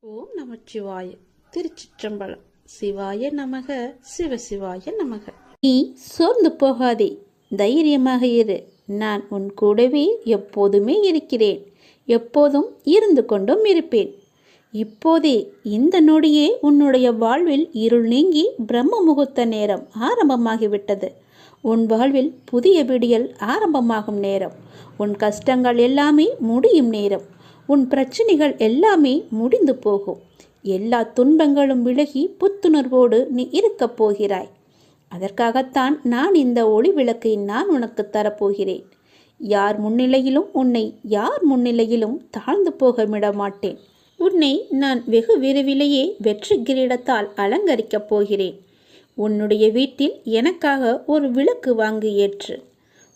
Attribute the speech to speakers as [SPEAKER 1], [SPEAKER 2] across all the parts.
[SPEAKER 1] ஓம் நமச்சிவாய. திருச்சிற்றம்பலம். சிவாய நமக. சிவசிவாய நமக. நீ சோர்ந்து போகாதே. தைரியமாக இரு. நான் உன் கூடவே எப்போதுமே இருக்கிறேன். எப்போதும் இருந்து கொண்டும் இருப்பேன். இப்போதே இந்த நொடியே உன்னுடைய வாழ்வில் இருள் நீங்கி பிரம்ம முகூர்த்த நேரம் ஆரம்பமாகிவிட்டது. உன் வாழ்வில் புதிய விடியல் ஆரம்பமாகும் நேரம். உன் கஷ்டங்கள் எல்லாமே முடியும் நேரம். உன் பிரச்சனைகள் எல்லாமே முடிந்து போகும். எல்லா துன்பங்களும் விலகி புத்துணர்வோடு நீ இருக்கப் போகிறாய். அதற்காகத்தான் நான் இந்த ஒளி விளக்கை நான் உனக்கு தரப்போகிறேன். யார் முன்னிலையிலும் உன்னை யார் முன்னிலையிலும் தாழ்ந்து போக விட மாட்டேன் உன்னை நான் வெகு விரைவிலேயே வெற்றி கிரீடத்தால் அலங்கரிக்கப் போகிறேன். உன்னுடைய வீட்டில் எனக்காக ஒரு விளக்கு வாங்கி ஏற்று.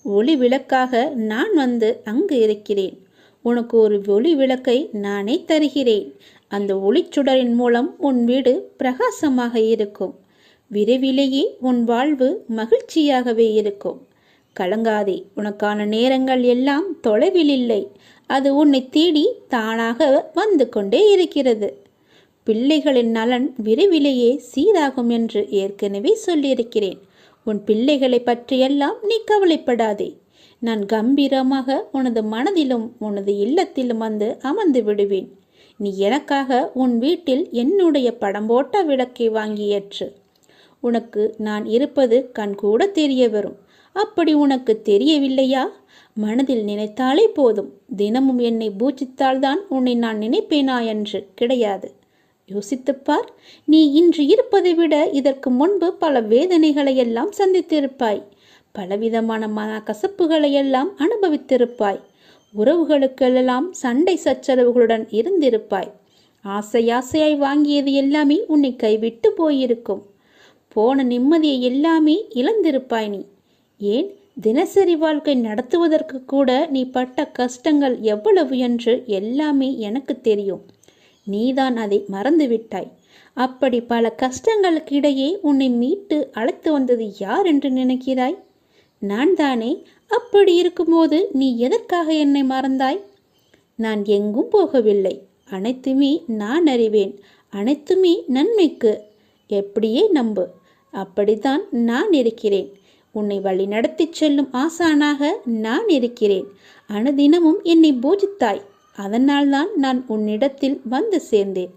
[SPEAKER 1] ஒளி விளக்காக நான் வந்து அங்கு இருக்கிறேன். உனக்கு ஒரு ஒளி விளக்கை நானே தருகிறேன். அந்த ஒளிச்சுடரின் மூலம் உன் வீடு பிரகாசமாக இருக்கும். விரைவிலேயே உன் வாழ்வு மகிழ்ச்சியாகவே இருக்கும். கலங்காதே உனக்கான நேரங்கள் எல்லாம் தொலைவில் இல்லை. அது உன்னை தேடி தானாக வந்து கொண்டே இருக்கிறது. பிள்ளைகளின் நலன் விரைவிலேயே சீராகும் என்று ஏற்கனவே சொல்லியிருக்கிறேன். உன் பிள்ளைகளை பற்றியெல்லாம் நீ கவலைப்படாதே. நான் கம்பீரமாக உனது மனதிலும் உனது இல்லத்திலும் வந்து அமர்ந்து விடுவேன். நீ எனக்காக உன் வீட்டில் என்னுடைய படம் போட்ட விளக்கை வாங்கியற்று உனக்கு நான் இருப்பது கண்கூட தெரிய வரும். அப்படி உனக்கு தெரியவில்லையா? மனதில் நினைத்தாலே போதும். தினமும் என்னை பூஜித்தால்தான் உன்னை நான் நினைப்பேனா என்று கிடையாது. யோசித்துப்பார். நீ இன்று இருப்பதை விட இதற்கு முன்பு பல வேதனைகளை எல்லாம் சந்தித்திருப்பாய். பலவிதமான மன கசப்புகளை எல்லாம் அனுபவித்திருப்பாய். உறவுகளுக்கெல்லாம் சண்டை சச்சரவுகளுடன் இருந்திருப்பாய். ஆசை ஆசையாய் வாங்கியது எல்லாமே உன்னை கைவிட்டு போயிருக்கும். போன நிம்மதியை எல்லாமே இழந்திருப்பாய் நீ. ஏன்? தினசரி வாழ்க்கை நடத்துவதற்கு கூட நீ பட்ட கஷ்டங்கள் எவ்வளவு என்று எல்லாமே எனக்கு தெரியும். நீதான் அதை மறந்துவிட்டாய். அப்படி பல கஷ்டங்களுக்கு இடையே உன்னை மீட்டு அழைத்து வந்தது யார் என்று நினைக்கிறாய்? நான் தானே அப்படி இருக்கும்போது நீ எதற்காக என்னை மறந்தாய்? நான் எங்கும் போகவில்லை. அனைத்துமே நான் அறிவேன். அனைத்துமே நன்மைக்கு. எப்படியே நம்பு. அப்படித்தான் நான் இருக்கிறேன். உன்னை வழி நடத்தி செல்லும் ஆசானாக நான் இருக்கிறேன். அனுதினமும் என்னை பூஜித்தாய். அதனால்தான் நான் உன்னிடத்தில் வந்து சேர்ந்தேன்.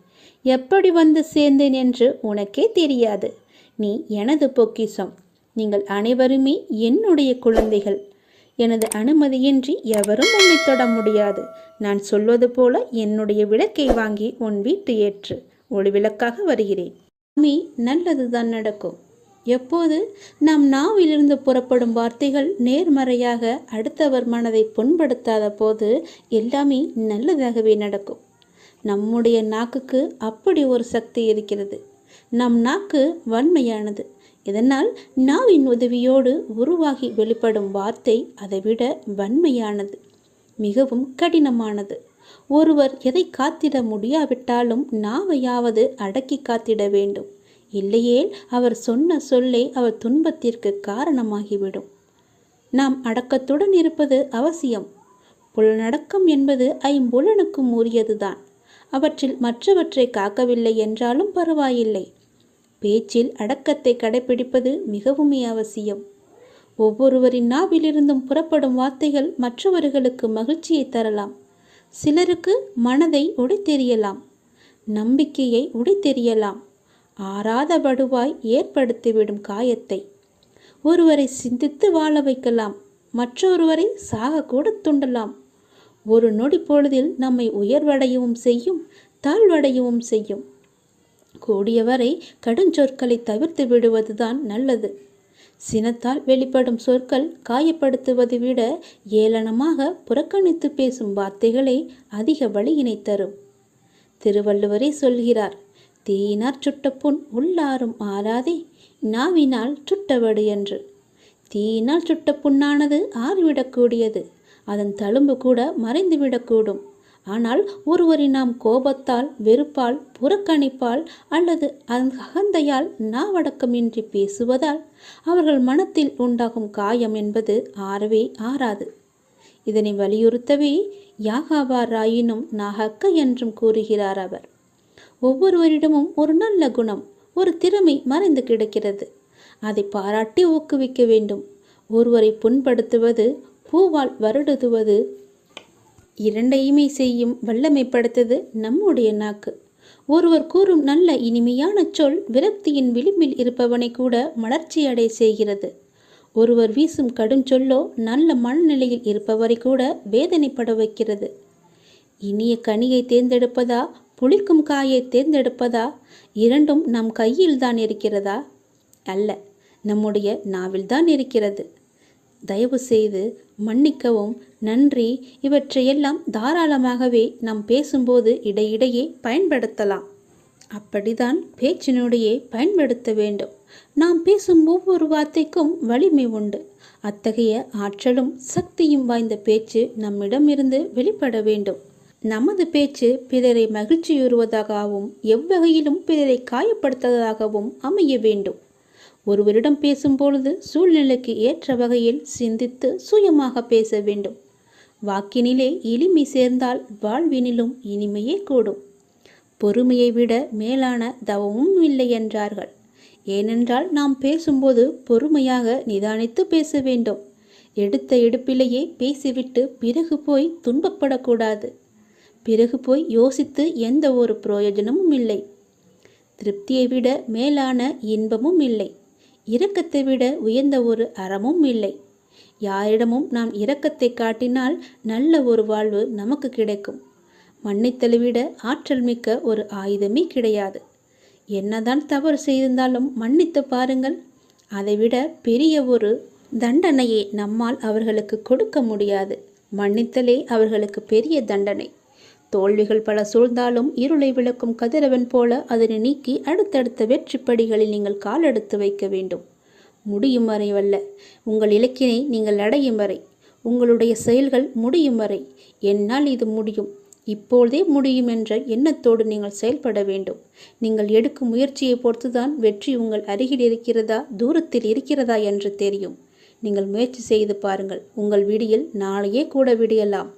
[SPEAKER 1] எப்படி வந்து சேர்ந்தேன் என்று உனக்கே தெரியாது. நீ எனது பொக்கிஷம். நீங்கள் அனைவருமே என்னுடைய குழந்தைகள். எனது அனுமதியின்றி எவரும் உன்னை தொட முடியாது. நான் சொல்வது போல என்னுடைய விளக்கை வாங்கி உன் வீட்டு ஏற்று. ஒளி விளக்காக வருகிறேன். சாமி நல்லதுதான் நடக்கும். எப்போது? நம் நாவிலிருந்து புறப்படும் வார்த்தைகள் நேர்மறையாக அடுத்தவர் மனதை புண்படுத்தாத போது எல்லாமே நல்லதாகவே நடக்கும். நம்முடைய நாக்குக்கு அப்படி ஒரு சக்தி இருக்கிறது. நம் நாக்கு வன்மையானது. இதனால் நாவின் உதவியோடு உருவாகி வெளிப்படும் வார்த்தை அதைவிட வன்மையானது மிகவும் கடினமானது. ஒருவர் எதை காத்திட முடியாவிட்டாலும் நாவையாவது அடக்கி காத்திட வேண்டும். இல்லையேல் அவர் சொன்ன சொல்லே அவர் துன்பத்திற்கு காரணமாகிவிடும். நாம் அடக்கத்துடன் இருப்பது அவசியம். புலனடக்கம் என்பது ஐம்புலனுக்கும் உரியதுதான். அவற்றில் மற்றவற்றை காக்கவில்லை என்றாலும் பரவாயில்லை. பேச்சில் அடக்கத்தை கடைபிடிப்பது மிகவுமே அவசியம். ஒவ்வொருவரின் நாவிலிருந்தும் புறப்படும் வார்த்தைகள் மற்றவர்களுக்கு மகிழ்ச்சியை தரலாம். சிலருக்கு மனதை உடைத்தெறியலாம். நம்பிக்கையை உடைத்தெறியலாம். ஆறாத படுவாய் ஏற்படுத்திவிடும் காயத்தை. ஒருவரை சிந்தித்து வாழ வைக்கலாம். மற்றொருவரை சாகக்கூட துண்டலாம். ஒரு நொடி பொழுதில் நம்மை உயர்வடையவும் செய்யும் தாழ்வடையவும் செய்யும். கூடியவரை கடுஞ்சொற்களை தவிர்த்து விடுவதுதான் நல்லது. சினத்தால் வெளிப்படும் சொற்கள் காயப்படுத்துவதை விட ஏளனமாக புறக்கணித்து பேசும் வார்த்தைகளே அதிக வழியினை தரும். திருவள்ளுவரே சொல்கிறார் தீயினார் சுட்ட புண் உள்ளாரும் ஆறாதே நாவினால் சுட்டவடு என்று. தீயினால் சுட்ட புண்ணானது ஆறிவிடக்கூடியது அதன் தழும்பு கூட மறைந்துவிடக்கூடும் ஆனால் ஒருவரை நாம் கோபத்தால் வெறுப்பால் புறக்கணிப்பால் அல்லது அகந்தையால் நாவடக்கமின்றி பேசுவதால் அவர்கள் மனத்தில் உண்டாகும் காயம் என்பது ஆறவே ஆறாது. இதனை வலியுறுத்தவே யாகாவாராயினும் நாகக்க என்றும் கூறுகிறார் அவர். ஒவ்வொருவரிடமும் ஒரு நல்ல குணம் ஒரு திறமை மறைந்து கிடக்கிறது. அதை பாராட்டி ஊக்குவிக்க வேண்டும். ஒருவரை புண்படுத்துவது பூவால் வருடுதுவது இரண்டையுமே செய்யும் வல்லமை படைத்தது நம்முடைய நாக்கு. ஒருவர் கூறும் நல்ல இனிமையான சொல் விரக்தியின் விளிம்பில் இருப்பவனை கூட மலர்ச்சியடை செய்கிறது. ஒருவர் வீசும் கடும் சொல்லோ நல்ல மனநிலையில் இருப்பவரை கூட வேதனைப்பட வைக்கிறது. இனிய கனியை தேர்ந்தெடுப்பதா? புளிக்கும் காயை தேர்ந்தெடுப்பதா? இரண்டும் நம் கையில்தான் இருக்கிறதா? அல்ல நம்முடைய நாவில்தான் இருக்கிறது. தயவு செய்து மன்னிக்கவும். நன்றி. இவற்றையெல்லாம் தாராளமாகவே நாம் பேசும்போது இடையிடையே பயன்படுத்தலாம். அப்படிதான் பேச்சினுடையே பயன்படுத்த வேண்டும். நாம் பேசும் ஒவ்வொரு வார்த்தைக்கும் வலிமை உண்டு. அத்தகைய ஆற்றலும் சக்தியும் வாய்ந்த பேச்சு நம்மிடமிருந்து வெளிப்பட வேண்டும். நமது பேச்சு பிறரை மகிழ்ச்சியுறுவதாகவும் எவ்வகையிலும் பிறரை காயப்படுத்துவதாகவும் அமைய வேண்டும். ஒருவரிடம் பேசும்பொழுது சூழ்நிலைக்கு ஏற்ற வகையில் சிந்தித்து சுயமாக பேச வேண்டும். வாக்கினிலே எளிமை சேர்ந்தால் வாழ்வினிலும் இனிமையே கூடும். பொறுமையை விட மேலான தவமும் இல்லை என்றார்கள். ஏனென்றால் நாம் பேசும்போது பொறுமையாக நிதானித்து பேச வேண்டும். எடுத்த எடுப்பிலேயே பேசிவிட்டு பிறகு போய் துன்பப்படக்கூடாது. பிறகு போய் யோசித்து எந்த ஒரு பிரயோஜனமும் இல்லை. திருப்தியை விட மேலான இன்பமும் இல்லை. இரக்கத்தை விட உயர்ந்த ஒரு அறமும் இல்லை. யாரிடமும் நாம் இரக்கத்தை காட்டினால் நல்ல ஒரு வாழ்வு நமக்கு கிடைக்கும். மன்னித்தலை விட ஆற்றல் மிக்க ஒரு ஆயுதமே கிடையாது. என்னதான் தவறு செய்திருந்தாலும் மன்னித்து பாருங்கள். அதைவிட பெரிய ஒரு தண்டனையை நம்மால் அவர்களுக்கு கொடுக்க முடியாது. மன்னித்தலே அவர்களுக்கு பெரிய தண்டனை. தோல்விகள் பல சூழ்ந்தாலும் இருளை விளக்கும் கதிரவன் போல அதனை நீக்கி அடுத்தடுத்த வெற்றி படிகளில் நீங்கள் காலெடுத்து வைக்க வேண்டும். முடியும் வரை வல்ல. உங்கள் இலக்கினை நீங்கள் அடையும் வரை. உங்களுடைய செயல்கள் முடியும் வரை. என்னால் இது முடியும். இப்போதே முடியும் என்ற எண்ணத்தோடு நீங்கள் செயல்பட வேண்டும். நீங்கள் எடுக்கும் முயற்சியை பொறுத்துதான் வெற்றி உங்கள் அருகில் இருக்கிறதா தூரத்தில் இருக்கிறதா என்று தெரியும். நீங்கள் முயற்சி செய்து பாருங்கள். உங்கள் விடியில் நாளையே கூட விடியலாம்.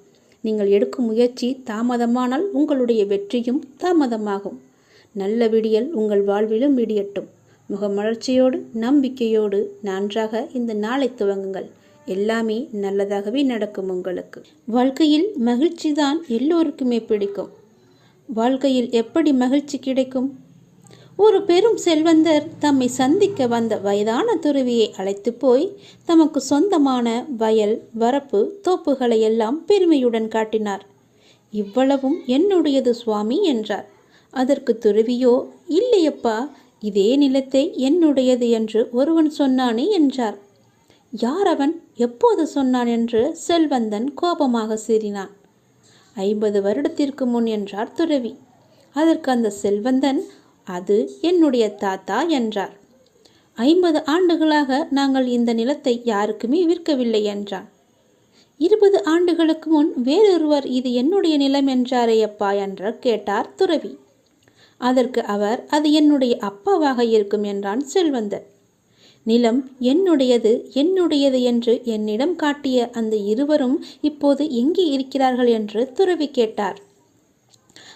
[SPEAKER 1] நீங்கள் எடுக்கும் முயற்சி தாமதமானால் உங்களுடைய வெற்றியும் தாமதமாகும். நல்ல விடியல் உங்கள் வாழ்விலும் விடியட்டும் முகமலர்ச்சியோடு நம்பிக்கையோடு நன்றாக இந்த நாளை துவங்குங்கள். எல்லாமே நல்லதாகவே நடக்கும் உங்களுக்கு. வாழ்க்கையில் மகிழ்ச்சி தான் எல்லோருக்குமே பிடிக்கும். வாழ்க்கையில் எப்படி மகிழ்ச்சி கிடைக்கும்? ஒரு பெரும் செல்வந்தர் தம்மை சந்திக்க வந்த வயதான துறவியை அழைத்து போய் தமக்கு சொந்தமான வயல் வரப்பு தோப்புகளை எல்லாம் பெருமையுடன் காட்டினார். இவ்வளவும் என்னுடையது சுவாமி என்றார். அதற்கு துறவியோ இல்லையப்பா இதே நிலத்தை என்னுடையது என்று ஒருவன் சொன்னானே என்றார். யார் அவன்? எப்போது சொன்னான் என்று செல்வந்தன் கோபமாக சீறினான். ஐம்பது வருடத்திற்கு முன் என்றார் துறவி. அதற்கு அந்த செல்வந்தன் அது என்னுடைய தாத்தா என்றார். ஐம்பது ஆண்டுகளாக நாங்கள் இந்த நிலத்தை யாருக்குமே விற்கவில்லை என்றான் இருபது ஆண்டுகளுக்கு முன் வேறொருவர் இது என்னுடைய நிலம் என்றாரே அப்பா என்று கேட்டார் துறவி. அதற்கு அவர் அது என்னுடைய அப்பாவாக இருக்கும் என்றான் செல்வந்தர். நிலம் என்னுடையது என்னுடையது என்று என்னிடம் காட்டிய அந்த இருவரும் இப்போது எங்கே இருக்கிறார்கள் என்று துறவி கேட்டார்.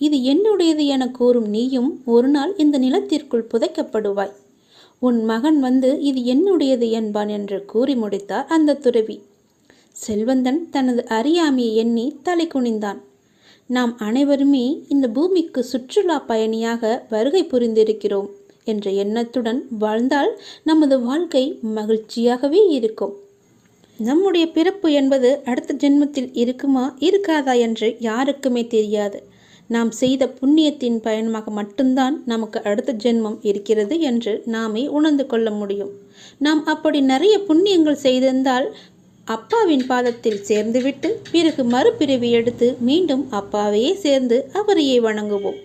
[SPEAKER 1] இது என்னுடையது என கூறும் நீயும் ஒரு நாள் இந்த நிலத்திற்குள் புதைக்கப்படுவாய். உன் மகன் வந்து இது என்னுடையது என்பான் என்று கூறி முடித்தார் அந்த துறவி. செல்வந்தன் தனது அறியாமையை எண்ணி தலை குனிந்தான். நாம் அனைவருமே இந்த பூமிக்கு சுற்றுலா பயணியாக வருகை புரிந்திருக்கிறோம் என்ற எண்ணத்துடன் வாழ்ந்தால் நமது வாழ்க்கை மகிழ்ச்சியாகவே இருக்கும். நம்முடைய பிறப்பு என்பது அடுத்த ஜென்மத்தில் இருக்குமா இருக்காதா என்று யாருக்குமே தெரியாது. நாம் செய்த புண்ணியத்தின் பயணமாக மட்டும்தான் நமக்கு அடுத்த ஜென்மம் இருக்கிறது என்று நாமே உணர்ந்து கொள்ள முடியும். நாம் அப்படி நிறைய புண்ணியங்கள் செய்திருந்தால் அப்பாவின் பாதத்தில் சேர்ந்துவிட்டு பிறகு மறுபிறவி எடுத்து மீண்டும் அப்பாவையே சேர்ந்து அவரையே வணங்குவோம்.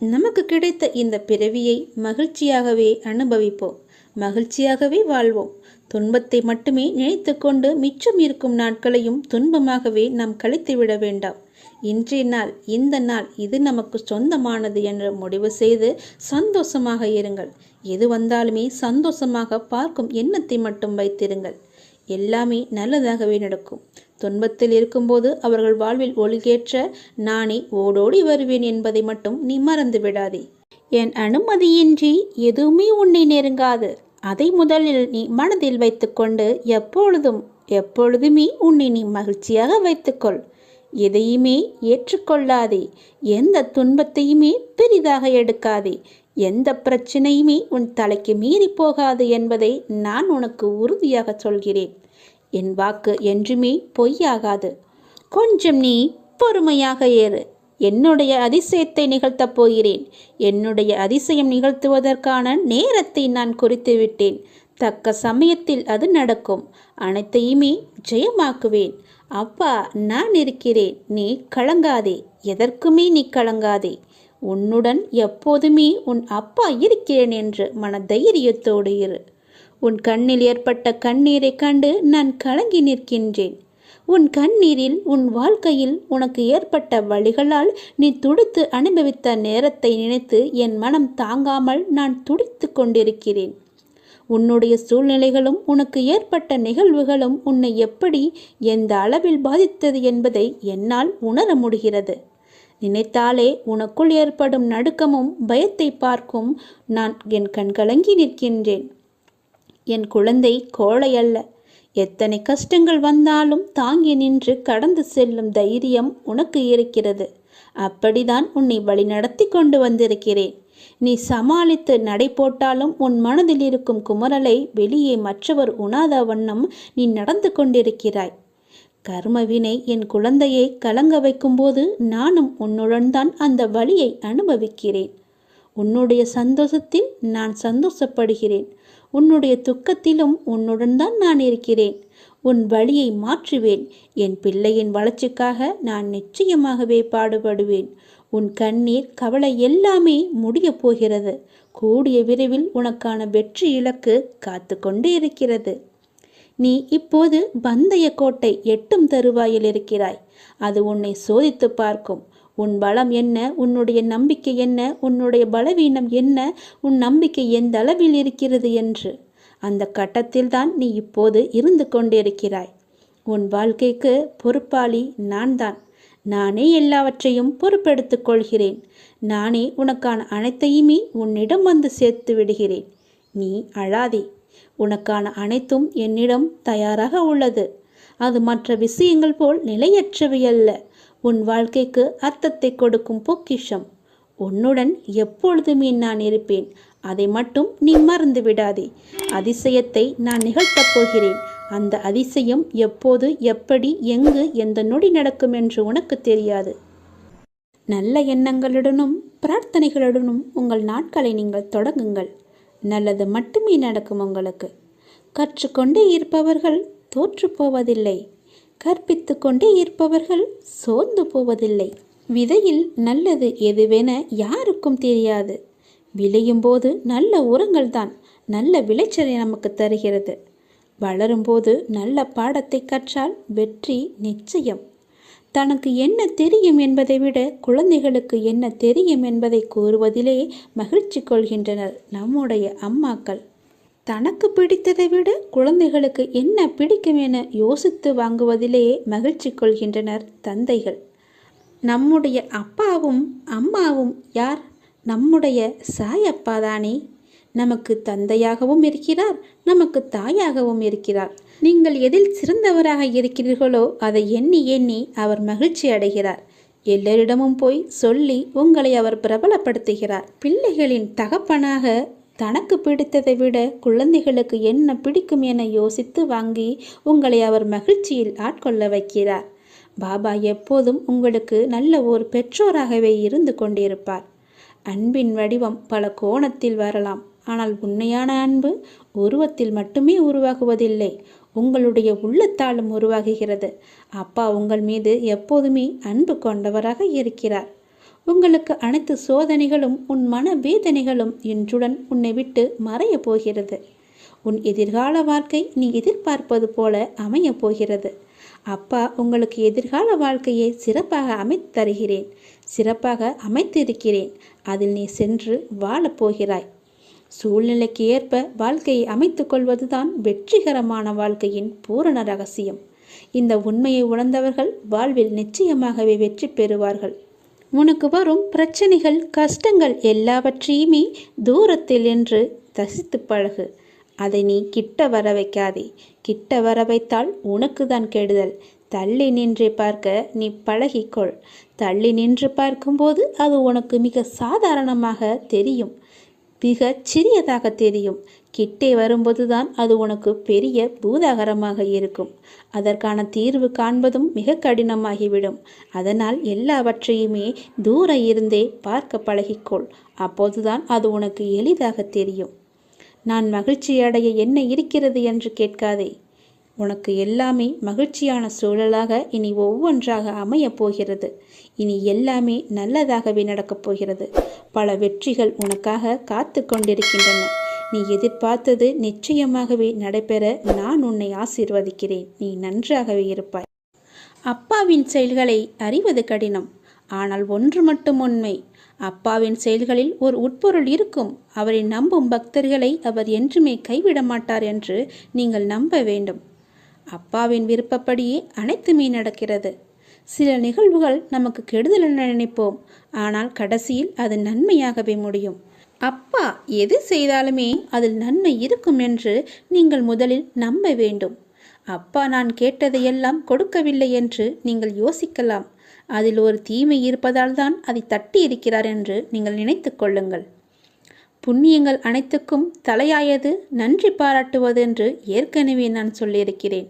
[SPEAKER 1] நமக்கு கிடைத்த இந்த பிறவியை மகிழ்ச்சியாகவே அனுபவிப்போம். மகிழ்ச்சியாகவே வாழ்வோம். துன்பத்தை மட்டுமே நினைத்துக்கொண்டு மிச்சம் இருக்கும் நாட்களையும் துன்பமாகவே நாம் கழித்துவிட வேண்டாம். இன்றைய நாள் இந்த நாள் இது நமக்கு சொந்தமானது என்று முடிவு செய்து சந்தோஷமாக இருங்கள். எது வந்தாலுமே சந்தோஷமாக பார்க்கும் எண்ணத்தை மட்டும் வைத்திருங்கள். எல்லாமே நல்லதாகவே நடக்கும். துன்பத்தில் இருக்கும்போது அவர்கள் வாழ்வில் ஒழுகேற்ற நானே ஓடோடி வருவேன் என்பதை மட்டும் நீ மறந்து விடாதே. என் அனுமதியின்றி எதுவுமே உன்னை நெருங்காது. அதை முதலில் நீ மனதில் வைத்துக்கொண்டு எப்பொழுதும் எப்பொழுதுமே உன்னை நீ மகிழ்ச்சியாக வைத்துக்கொள். எதையுமே ஏற்றுக்கொள்ளாதே. எந்த துன்பத்தையுமே பெரிதாக எடுக்காதே. எந்த பிரச்சனையுமே உன் தலைக்கு மீறி போகாது என்பதை நான் உனக்கு உறுதியாக சொல்கிறேன். என் வாக்கு என்றுமே பொய்யாகாது. கொஞ்சம் நீ பொறுமையாக ஏறு. என்னுடைய அதிசயத்தை நிகழ்த்தப் போகிறேன். என்னுடைய அதிசயம் நிகழ்த்துவதற்கான நேரத்தை நான் குறித்து விட்டேன். தக்க சமயத்தில் அது நடக்கும். அனைத்தையுமே ஜெயமாக்குவேன். அப்பா நான் இருக்கிறேன். நீ கலங்காதே. எதற்குமே நீ கலங்காதே. உன்னுடன் எப்போதுமே உன் அப்பா இருக்கிறேன் என்று மன தைரியத்தோடு இரு. உன் கண்ணில் ஏற்பட்ட கண்ணீரை கண்டு நான் கலங்கி நிற்கின்றேன். உன் கண்ணீரில் உன் வாழ்க்கையில் உனக்கு ஏற்பட்ட வழிகளால் நீ துடித்து அனுபவித்த நேரத்தை நினைத்து என் மனம் தாங்காமல் நான் துடித்து கொண்டிருக்கிறேன். உன்னுடைய சூழ்நிலைகளும் உனக்கு ஏற்பட்ட நிகழ்வுகளும் உன்னை எப்படி எந்த அளவில் பாதித்தது என்பதை என்னால் உணர முடிகிறது. நினைத்தாலே உனக்குள் ஏற்படும் நடுக்கமும் பயத்தை பார்க்கும் நான் என் கண்கலங்கி நிற்கின்றேன். என் குழந்தை கோழை அல்ல. எத்தனை கஷ்டங்கள் வந்தாலும் தாங்கி நின்று கடந்து செல்லும் தைரியம் உனக்கு இருக்கிறது. அப்படிதான் உன்னை வழிநடத்தி கொண்டு வந்திருக்கிறேன். நீ சமாளித்து நடை போட்டாலும் உன் மனதில் இருக்கும் குமரலை வெளியே மற்றவர் உணாத வண்ணம் நீ நடந்து கொண்டிருக்கிறாய். கர்மவினை என் குழந்தையை கலங்க வைக்கும்போது நானும் உன்னுடன் தான் அந்த வழியை அனுபவிக்கிறேன். உன்னுடைய சந்தோஷத்தில் நான் சந்தோஷப்படுகிறேன். உன்னுடைய துக்கத்திலும் உன்னுடன் தான் நான் இருக்கிறேன். உன் வழியை மாற்றுவேன். என் பிள்ளையின் வளர்ச்சிக்காக நான் நிச்சயமாகவே பாடுபடுவேன். உன் கண்ணீர் கவலை எல்லாமே முடிய போகிறது. கூடிய விரைவில் உனக்கான வெற்றி இலக்கு காத்து கொண்டு இருக்கிறது. நீ இப்போது பந்தய கோட்டை எட்டும் தருவாயில் இருக்கிறாய். அது உன்னை சோதித்து பார்க்கும். உன் பலம் என்ன? உன்னுடைய நம்பிக்கை என்ன? உன்னுடைய பலவீனம் என்ன? உன் நம்பிக்கை எந்த அளவில் இருக்கிறது என்று. அந்த கட்டத்தில்தான் நீ இப்போது இருந்து கொண்டிருக்கிறாய். உன் வாழ்க்கைக்கு பொறுப்பாளி நான் தான் நானே எல்லாவற்றையும் பொறுப்பெடுத்துக் கொள்கிறேன். நானே உனக்கான அனைத்தையுமே உன்னிடம் வந்து சேர்த்து விடுகிறேன். நீ அழாதே. உனக்கான அனைத்தும் என்னிடம் தயாராக உள்ளது. அது மற்ற விஷயங்கள் போல் நிலையற்றவை அல்ல. உன் வாழ்க்கைக்கு அர்த்தத்தை கொடுக்கும் பொக்கிஷம். உன்னுடன் எப்பொழுதுமே நான் இருப்பேன். அதை மட்டும் நீ மறந்து விடாதே. அதிசயத்தை நான் நிகழ்த்தப் போகிறேன். அந்த அதிசயம் எப்போது எப்படி எங்கு எந்த நொடி நடக்கும் என்று உனக்கு தெரியாது. நல்ல எண்ணங்களுடனும் பிரார்த்தனைகளுடனும் உங்கள் நாட்களை நீங்கள் தொடங்குங்கள். நல்லது மட்டுமே நடக்கும் உங்களுக்கு. கற்றுக்கொண்டே இருப்பவர்கள் தோற்று போவதில்லை. கற்பித்து கொண்டே இருப்பவர்கள் சோர்ந்து போவதில்லை. விதையில் நல்லது எதுவென யாருக்கும் தெரியாது. விளையும் போது நல்ல உரங்கள் தான் நல்ல விளைச்சலை நமக்கு தருகிறது. வளரும்போது நல்ல பாடத்தை கற்றால் வெற்றி நிச்சயம். தனக்கு என்ன தெரியும் என்பதை விட குழந்தைகளுக்கு என்ன தெரியும் என்பதை கூறுவதிலே மகிழ்ச்சி கொள்கின்றனர் நம்முடைய அம்மாக்கள். தனக்கு பிடித்ததை விட குழந்தைகளுக்கு என்ன பிடிக்கும் என யோசித்து வாங்குவதிலேயே மகிழ்ச்சி கொள்கின்றனர் தந்தைகள். நம்முடைய அப்பாவும் அம்மாவும் யார்? நம்முடைய சாயப்பா தானே. நமக்கு தந்தையாகவும் இருக்கிறார் நமக்கு தாயாகவும் இருக்கிறார். நீங்கள் எதில் சிறந்தவராக இருக்கிறீர்களோ அதை எண்ணி எண்ணி அவர் மகிழ்ச்சி அடைகிறார். எல்லோரிடமும் போய் சொல்லி உங்களை அவர் பிரபலப்படுத்துகிறார். பிள்ளைகளின் தகப்பனாக தனக்கு பிடித்ததை விட குழந்தைகளுக்கு என்ன பிடிக்கும் என யோசித்து வாங்கி உங்களை அவர் மகிழ்ச்சியில் ஆட்கொள்ள வைக்கிறார். பாபா எப்போதும் உங்களுக்கு நல்ல ஒரு பெற்றோராகவே இருந்து கொண்டிருப்பார். அன்பின் வடிவம் பல கோணத்தில் வரலாம். ஆனால் உண்மையான அன்பு உருவத்தில் மட்டுமே உருவாகுவதில்லை. உங்களுடைய உள்ளத்தாலும் உருவாகுகிறது. அப்பா உங்கள் மீது எப்போதுமே அன்பு கொண்டவராக இருக்கிறார். உங்களுக்கு அனைத்து சோதனைகளும் உன் மன வேதனைகளும் இன்றுடன் உன்னை விட்டு மறையப் போகிறது. உன் எதிர்கால வாழ்க்கை நீ எதிர்பார்ப்பது போல அமையப் போகிறது. அப்பா உங்களுக்கு எதிர்கால வாழ்க்கையை சிறப்பாக அமைத்து தருகிறேன் சிறப்பாக அமைத்திருக்கிறேன். அதில் நீ சென்று வாழப் போகிறாய். சூழ்நிலைக்கு ஏற்ப வாழ்க்கையை அமைத்துக் கொள்வதுதான் வெற்றிகரமான வாழ்க்கையின் பூரண ரகசியம். இந்த உண்மையை உணர்ந்தவர்கள் வாழ்வில் நிச்சயமாகவே வெற்றி பெறுவார்கள். உனக்கு வரும் பிரச்சனைகள் கஷ்டங்கள் எல்லாவற்றையுமே தூரத்தில் என்று தசித்து பழகு. அதை நீ கிட்ட வர வைக்காதே. கிட்ட வர வைத்தால் உனக்கு தான் கெடுதல். தள்ளி நின்று பார்க்க நீ பழகிக்கொள். தள்ளி நின்று பார்க்கும்போது அது உனக்கு மிக சாதாரணமாக தெரியும். மிக சிறியதாக தெரியும். கிட்டே வரும்போதுதான் அது உனக்கு பெரிய பூதாகரமாக இருக்கும். அதற்கான தீர்வு காண்பதும் மிக கடினமாகிவிடும். அதனால் எல்லாவற்றையுமே தூர இருந்தே பார்க்க பழகிக்கொள். அப்போதுதான் அது உனக்கு எளிதாக தெரியும். நான் மகிழ்ச்சி அடைய என்ன இருக்கிறது என்று கேட்காதே. உனக்கு எல்லாமே மகிழ்ச்சியான சூழலாக இனி ஒவ்வொன்றாக அமையப் போகிறது. இனி எல்லாமே நல்லதாகவே நடக்கப் போகிறது. பல வெற்றிகள் உனக்காக காத்து கொண்டிருக்கின்றன. நீ எதிர்பார்த்தது நிச்சயமாகவே நடைபெற நான் உன்னை ஆசீர்வதிக்கிறேன். நீ நன்றாகவே இருப்பாய். அப்பாவின் செயல்களை அறிவது கடினம். ஆனால் ஒன்று மட்டும் உண்மை. அப்பாவின் செயல்களில் ஒரு உட்பொருள் இருக்கும். அவரை நம்பும் பக்தர்களை அவர் என்றுமே கைவிட மாட்டார் என்று நீங்கள் நம்ப வேண்டும். அப்பாவின் விருப்பப்படியே அனைத்துமே நடக்கிறது. சில நிகழ்வுகள் நமக்கு கெடுதல் என நினைப்போம். ஆனால் கடைசியில் அது நன்மையாகவே முடியும். அப்பா எது செய்தாலுமே அதில் நன்மை இருக்கும் என்று நீங்கள் முதலில் நம்ப வேண்டும். அப்பா நான் கேட்டதையெல்லாம் கொடுக்கவில்லை என்று நீங்கள் யோசிக்கலாம். அதில் ஒரு தீமை இருப்பதால் தான் அதை தட்டி இருக்கிறார் என்று நீங்கள் நினைத்து கொள்ளுங்கள். புண்ணியங்கள் அனைத்துக்கும் தலையாயது நன்றி பாராட்டுவது என்று ஏற்கனவே நான் சொல்லியிருக்கிறேன்.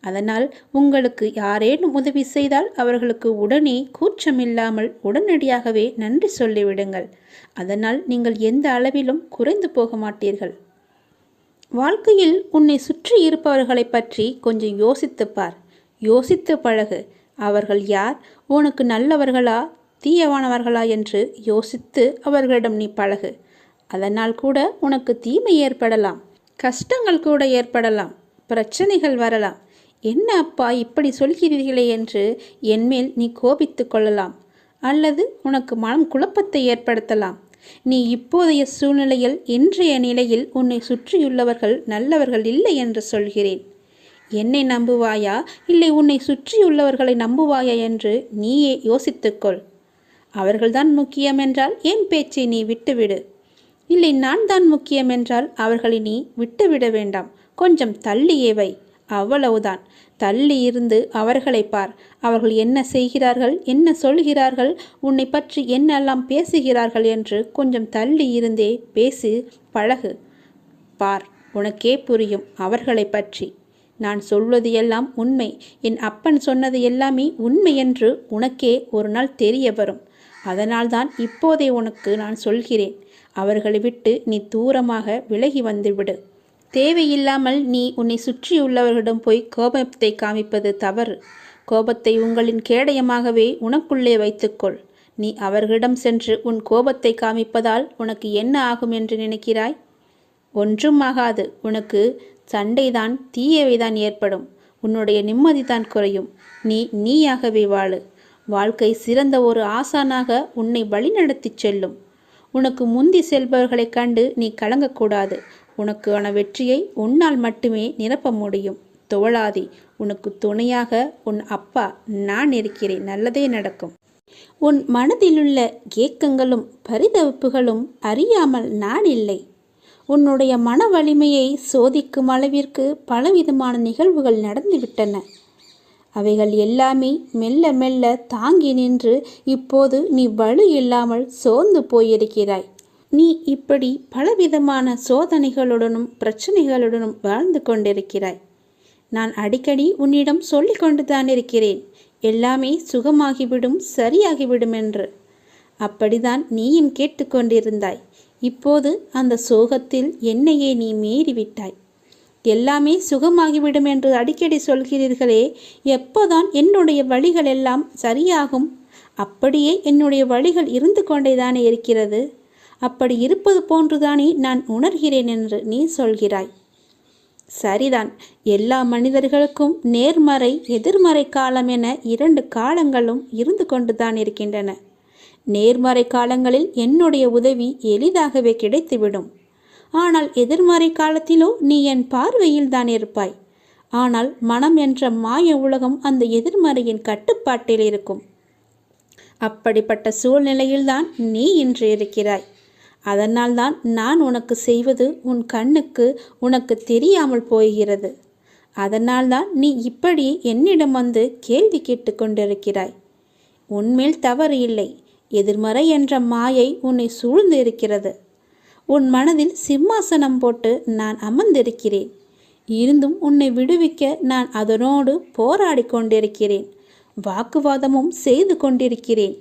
[SPEAKER 1] அதனால் உங்களுக்கு யாரேனும் உதவி செய்தால் அவர்களுக்கு உடனே கூச்சமில்லாமல் உடனடியாகவே நன்றி சொல்லிவிடுங்கள். அதனால் நீங்கள் எந்த அளவிலும் குறைந்து போக மாட்டீர்கள். வாழ்க்கையில் உன்னை சுற்றி இருப்பவர்களை பற்றி கொஞ்சம் யோசித்து பார். யோசித்து பழகு அவர்கள் யார்? உனக்கு நல்லவர்களா? தீயவானவர்களா? என்று யோசித்து அவர்களிடம் நீ பழகு. அதனால் கூட உனக்கு தீமை ஏற்படலாம் கஷ்டங்கள் கூட ஏற்படலாம் பிரச்சனைகள் வரலாம். என்ன அப்பா இப்படி சொல்கிறீர்களே என்று என்மேல் நீ கோபித்து கொள்ளலாம். அல்லது உனக்கு மனம் குழப்பத்தை ஏற்படுத்தலாம். நீ இப்போதைய சூழ்நிலையில் இன்றைய நிலையில் உன்னை சுற்றியுள்ளவர்கள் நல்லவர்கள் இல்லை என்று சொல்கிறேன். என்னை நம்புவாயா? இல்லை உன்னை சுற்றியுள்ளவர்களை நம்புவாயா என்று நீயே யோசித்துக்கொள். அவர்கள்தான் முக்கியம் என்றால் என் பேச்சை நீ விட்டுவிடு. இல்லை நான் தான் முக்கியம் என்றால் அவர்களை நீ விட்டுவிட வேண்டாம். கொஞ்சம் தள்ளியே வை. அவ்வளவுதான். தள்ளி இருந்து அவர்களை பார். அவர்கள் என்ன செய்கிறார்கள் என்ன சொல்கிறார்கள் உன்னை பற்றி என்னெல்லாம் பேசுகிறார்கள் என்று கொஞ்சம் தள்ளி இருந்தே பேசி பழகு. பார் உனக்கே புரியும் அவர்களை பற்றி. நான் சொல்வது எல்லாம் உண்மை. என் அப்பன் சொன்னது எல்லாமே உண்மை என்று உனக்கே ஒரு நாள் தெரிய வரும். அதனால்தான் இப்போதே உனக்கு நான் சொல்கிறேன். அவர்களை விட்டு நீ தூரமாக விலகி வந்துவிடு. தேவையில்லாமல் நீ உன்னை சுற்றியுள்ளவர்களிடம் போய் கோபத்தை காமிப்பது தவறு. கோபத்தை உங்களின் கேடயமாகவே உனக்குள்ளே வைத்துக்கொள். நீ அவர்களிடம் சென்று உன் கோபத்தை காமிப்பதால் உனக்கு என்ன ஆகும் என்று நினைக்கிறாய்? ஒன்றும் ஆகாது உனக்கு சண்டைதான் தீயவைதான் ஏற்படும். உன்னுடைய நிம்மதிதான் குறையும். நீ நீயாகவே வாழு. வாழ்க்கை சிறந்த ஒரு ஆசானாக உன்னை வழிநடத்திச் செல்லும். உனக்கு முந்தி செல்பவர்களைக் கண்டு நீ கலங்கக்கூடாது. உனக்கான வெற்றியை உன்னால் மட்டுமே நிரப்ப முடியும். தோழாதி உனக்கு துணையாக உன் அப்பா நான் இருக்கிறேன். நல்லதே நடக்கும். உன் மனதிலுள்ள ஏக்கங்களும் பரிதவிப்புகளும் அறியாமல் நான் இல்லை. உன்னுடைய மன வலிமையை சோதிக்கும் அளவிற்கு பலவிதமான நிகழ்வுகள் நடந்துவிட்டன. அவைகள் எல்லாமே மெல்ல மெல்ல தாங்கி நின்று இப்போது நீ வலு இல்லாமல் சோர்ந்து போயிருக்கிறாய். நீ இப்படி பலவிதமான சோதனைகளுடனும் பிரச்சனைகளுடனும் வாழ்ந்து கொண்டிருக்கிறாய். நான் அடிக்கடி உன்னிடம் சொல்லிக் கொண்டுதான் இருக்கிறேன். எல்லாமே சுகமாகிவிடும் சரியாகிவிடும் என்று. அப்படிதான் நீயும் கேட்டுக்கொண்டிருந்தாய் இப்போது அந்த சோகத்தில் என்னையே நீ மீறிவிட்டாய். எல்லாமே சுகமாகிவிடும் என்று அடிக்கடி சொல்கிறீர்களே எப்போதான் என்னுடைய வழிகள் எல்லாம் சரியாகும்? அப்படியே என்னுடைய வழிகள் இருந்து கொண்டேதானே இருக்கிறது? அப்படி இருப்பது போன்றுதானே நான் உணர்கிறேன் என்று நீ சொல்கிறாய். சரிதான் எல்லா மனிதர்களுக்கும் நேர்மறை எதிர்மறை காலம் என இரண்டு காலங்களும் இருந்து கொண்டுதான் இருக்கின்றன. நேர்மறை காலங்களில் என்னுடைய உதவி எளிதாகவே கிடைத்துவிடும். ஆனால் எதிர்மறை காலத்திலோ நீ என் பார்வையில் தான் இருப்பாய். ஆனால் மனம் என்ற மாய உலகம் அந்த எதிர்மறையின் கட்டுப்பாட்டில் இருக்கும். அப்படிப்பட்ட சூழ்நிலையில்தான் நீ இன்று இருக்கிறாய். அதனால்தான் நான் உனக்கு செய்வது உன் கண்ணுக்கு உனக்கு தெரியாமல் போகிறது. அதனால்தான் நீ இப்படி என்னிடம் வந்து கேள்வி கேட்டுக்கொண்டிருக்கிறாய் உன்மேல் தவறு இல்லை. எதிர்மறை என்ற மாயை உன்னை சூழ்ந்து இருக்கிறது. உன் மனதில் சிம்மாசனம் போட்டு நான் அமர்ந்திருக்கிறேன். இருந்தும் உன்னை விடுவிக்க நான் அதனோடு போராடி கொண்டிருக்கிறேன். வாக்குவாதமும் செய்து கொண்டிருக்கிறேன்.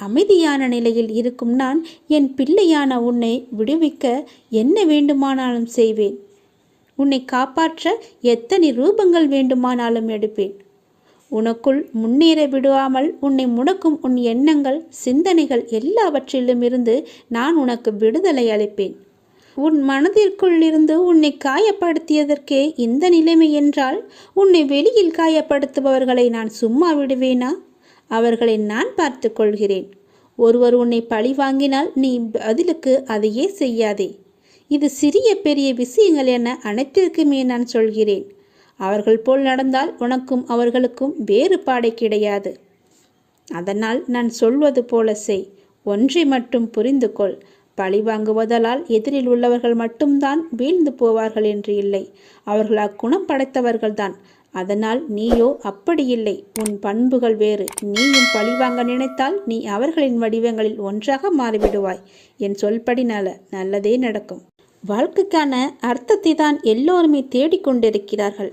[SPEAKER 1] அமைதியான நிலையில் இருக்கும் நான் என் பிள்ளையான உன்னை விடுவிக்க என்ன வேண்டுமானாலும் செய்வேன். உன்னை காப்பாற்ற எத்தனை ரூபங்கள் வேண்டுமானாலும் எடுப்பேன். உனக்குள் முன்னேற விடாமல் உன்னை முடக்கும் உன் எண்ணங்கள் சிந்தனைகள் எல்லாவற்றிலும் இருந்து நான் உனக்கு விடுதலை அளிப்பேன். உன் மனதிற்குள்ளிருந்து உன்னை காயப்படுத்தியதற்கே இந்த நிலைமை என்றால் உன்னை வெளியில் காயப்படுத்துபவர்களை நான் சும்மா விடுவேனா? அவர்களை நான் பார்த்து கொள்கிறேன். ஒருவர் உன்னை பழி வாங்கினால் நீ பதிலுக்கு அதையே செய்யாதே. இது சிறிய பெரிய விஷயங்கள் என அனைத்திற்குமே நான் சொல்கிறேன். அவர்கள் போல் நடந்தால் உனக்கும் அவர்களுக்கும் வேறுபாடை கிடையாது. அதனால் நான் சொல்வது போல செய். ஒன்றை மட்டும் புரிந்து கொள். பழி வாங்குவதலால் எதிரில் உள்ளவர்கள் மட்டும்தான் வீழ்ந்து போவார்கள் என்று இல்லை. அவர்கள் அக்குணம் படைத்தவர்கள்தான். அதனால் நீயோ அப்படி இல்லை. உன் பண்புகள் வேறு. நீயும் பழிவாங்க நினைத்தால் நீ அவர்களின் வடிவங்களில் ஒன்றாக மாறிவிடுவாய். என் சொல்படி நல. நல்லதே நடக்கும். வாழ்க்கைக்கான அர்த்தத்தை தான் எல்லோருமே தேடிக்கொண்டிருக்கிறார்கள்.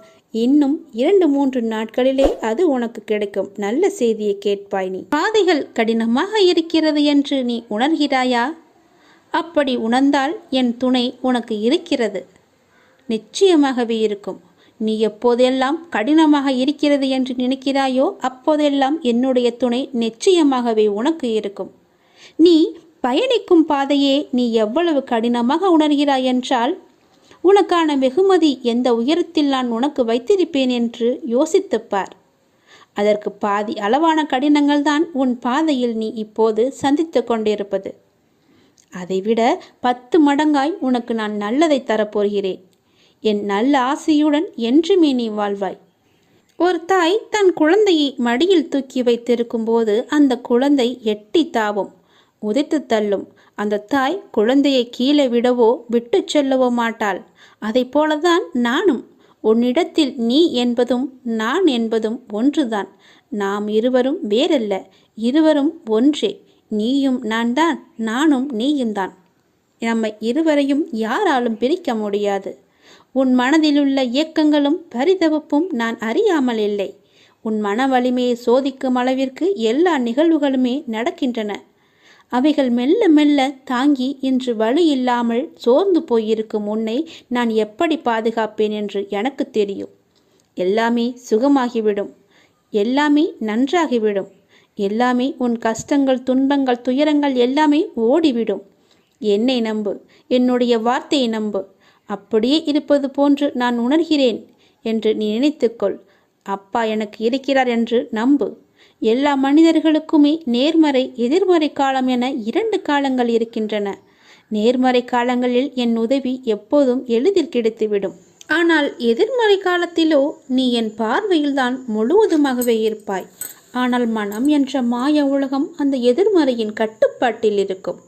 [SPEAKER 1] இன்னும் இரண்டு மூன்று நாட்களிலே அது உனக்கு கிடைக்கும். நல்ல செய்தியை கேட்பாய் நீ. பாதைகள் கடினமாக இருக்கிறது என்று நீ உணர்கிறாயா? அப்படி உணர்ந்தால் என் துணை உனக்கு இருக்கிறது. நிச்சயமாகவே இருக்கும். நீ எப்போதெல்லாம் கடினமாக இருக்கிறது என்று நினைக்கிறாயோ அப்போதெல்லாம் என்னுடைய துணை நிச்சயமாகவே உனக்கு இருக்கும். நீ பயணிக்கும் பாதையே நீ எவ்வளவு கடினமாக உணர்கிறாய் என்றால் உனக்கான வெகுமதி எந்த உயரத்தில் நான் உனக்கு வைத்திருப்பேன் என்று யோசித்துப்பார். அதற்கு பாதி அளவான கடினங்கள் தான் உன் பாதையில் நீ இப்போது சந்தித்து கொண்டிருப்பது. அதைவிட பத்து மடங்காய் உனக்கு நான் நல்லதை தரப்போகிறேன். என் நல்ல ஆசையுடன் என்றுமே நீ வாழ்வாய். ஒரு தாய் தன் குழந்தையை மடியில் தூக்கி வைத்திருக்கும் போது அந்த குழந்தை எட்டி தாவும் உதைத்து தள்ளும். அந்த தாய் குழந்தையை கீழே விடவோ விட்டுச் செல்லவோ மாட்டாள். அதைப் போலதான் நானும். உன்னிடத்தில் நீ என்பதும் நான் என்பதும் ஒன்றுதான். நாம் இருவரும் வேறல்ல. இருவரும் ஒன்றே. நீயும் நான் தான் நானும் நீயும் தான் நம்மை இருவரையும் யாராலும் பிரிக்க முடியாது. உன் மனதிலுள்ள இயக்கங்களும் பரிதவிப்பும் நான் அறியாமல் இல்லை. உன் மன வலிமையை சோதிக்கும் அளவிற்கு எல்லா நிகழ்வுகளுமே நடக்கின்றன. அவைகள் மெல்ல மெல்ல தாங்கி இன்று வலி இல்லாமல் சோர்ந்து போயிருக்கும் உன்னை நான் எப்படி பாதுகாப்பேன் என்று எனக்கு தெரியும். எல்லாமே சுகமாகிவிடும். எல்லாமே நன்றாகிவிடும். எல்லாமே உன் கஷ்டங்கள் துன்பங்கள் துயரங்கள் எல்லாமே ஓடிவிடும். என்னை நம்பு. என்னுடைய வார்த்தையை நம்பு. அப்படியே இருப்பது போன்று நான் உணர்கிறேன் என்று நீ நினைத்துக்கொள். அப்பா எனக்கு இருக்கிறார் என்று நம்பு. எல்லா மனிதர்களுக்குமே நேர்மறை எதிர்மறை காலம் என இரண்டு காலங்கள் இருக்கின்றன. நேர்மறை காலங்களில் என் உதவி எப்போதும் எளிதில் கிடைத்துவிடும். ஆனால் எதிர்மறை காலத்திலோ நீ என் பார்வையில்தான் முழுவதுமாகவே இருப்பாய். ஆனால் மனம் என்ற மாய உலகம் அந்த எதிர்மறையின் கட்டுப்பாட்டில் இருக்கும்.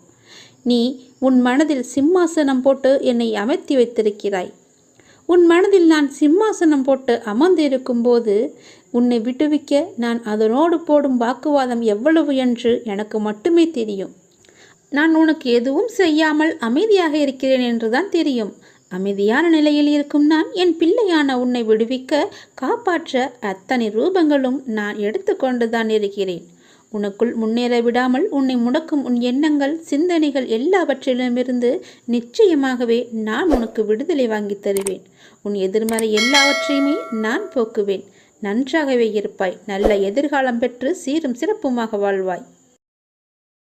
[SPEAKER 1] நீ உன் மனதில் சிம்மாசனம் போட்டு என்னை அமர்த்தி வைத்திருக்கிறாய். உன் மனதில் நான் சிம்மாசனம் போட்டு அமர்ந்திருக்கும் போது உன்னை விடுவிக்க நான் அதனோடு போடும் வாக்குவாதம் எவ்வளவு என்று எனக்கு மட்டுமே தெரியும். நான் உனக்கு எதுவும் செய்யாமல் அமைதியாக இருக்கிறேன் என்றுதான் தெரியும். அமைதியான நிலையில் இருக்கும் நான் என் பிள்ளையான உன்னை விடுவிக்க காப்பாற்ற அத்தனை ரூபங்களும் நான் எடுத்துக்கொண்டுதான் இருக்கிறேன். உனக்குள் முன்னேற விடாமல் உன்னை முடக்கும் உன் எண்ணங்கள் சிந்தனைகள் எல்லாவற்றிலுமிருந்து நிச்சயமாகவே நான் உனக்கு விடுதலை வாங்கி தருவேன். உன் எதிர்மறை எல்லாவற்றையுமே நான் போக்குவேன். நன்றாகவே இருப்பாய். நல்ல எதிர்காலம் பெற்று சீரும் சிறப்புமாக வாழ்வாய்.